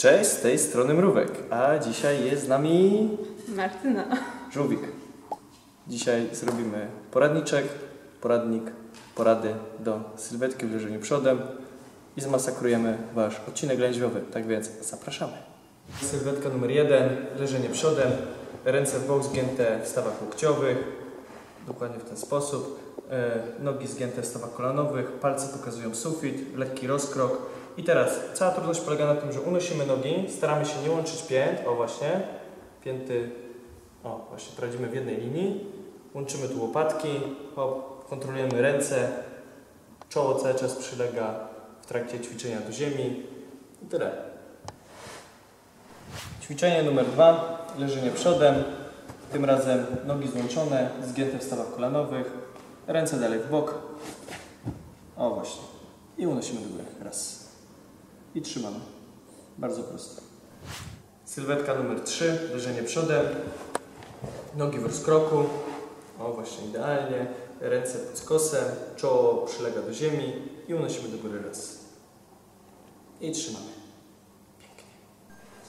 Cześć, z tej strony Mrówek, a dzisiaj jest z nami Martyna. Żółwik. Dzisiaj zrobimy poradniczek, poradnik, porady do sylwetki w leżeniu przodem i zmasakrujemy Wasz odcinek lędźwiowy, tak więc zapraszamy. Sylwetka numer jeden, leżenie przodem, ręce w bok zgięte w stawach łokciowych, dokładnie w ten sposób, e, nogi zgięte w stawach kolanowych, palce pokazują sufit, lekki rozkrok. I teraz cała trudność polega na tym, że unosimy nogi, staramy się nie łączyć pięt, o właśnie, pięty, o właśnie, prowadzimy w jednej linii, łączymy tu łopatki, hop, kontrolujemy ręce, czoło cały czas przylega w trakcie ćwiczenia do ziemi i tyle. Ćwiczenie numer dwa, leżenie przodem, tym razem nogi złączone, zgięte w stawach kolanowych, ręce dalej w bok, o właśnie, i unosimy do góry, raz. I trzymamy. Bardzo prosto. Sylwetka numer 3, leżenie przodem, nogi w rozkroku, o właśnie idealnie, ręce pod skosem, czoło przylega do ziemi i unosimy do góry raz. I trzymamy. Pięknie.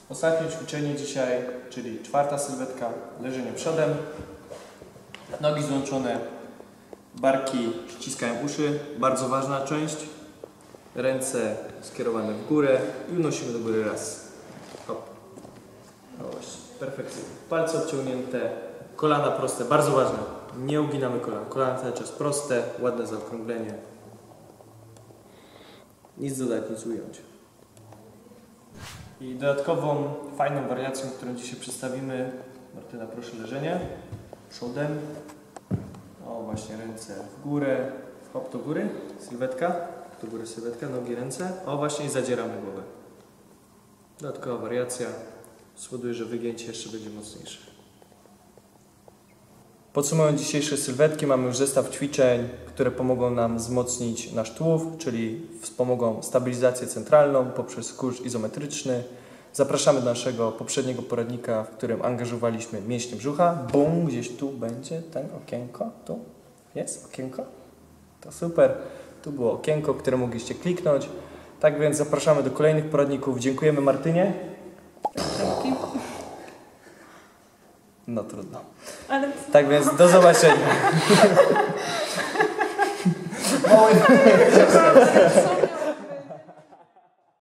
Ostatnie ćwiczenie dzisiaj, czyli czwarta sylwetka, leżenie przodem, nogi złączone, barki ściskają uszy, bardzo ważna część, ręce skierowane w górę i unosimy do góry raz. Hop. No właśnie, perfekcyjnie. Palce obciągnięte, kolana proste, bardzo ważne. Nie uginamy kolan. Kolana cały czas proste, ładne zaokrąglenie. Nic dodać, nic ująć. I dodatkową, fajną wariacją, którą dzisiaj przedstawimy, Martyna proszę leżenie, przodem. O właśnie, ręce w górę, hop do góry, sylwetka. Do góry sylwetka, nogi, ręce. O właśnie i zadzieramy głowę. Dodatkowa wariacja. Spowoduję, że wygięcie jeszcze będzie mocniejsze. Podsumowując dzisiejsze sylwetki, mamy już zestaw ćwiczeń, które pomogą nam wzmocnić nasz tułów, czyli wspomogą stabilizację centralną poprzez kurz izometryczny. Zapraszamy do naszego poprzedniego poradnika, w którym angażowaliśmy mięśnie brzucha. Bum, gdzieś tu będzie ten okienko. Tu jest okienko. To super. Tu było okienko, które mogliście kliknąć. Tak więc zapraszamy do kolejnych poradników. Dziękujemy Martynie. Dzięki. No trudno. Ale Tak więc do zobaczenia.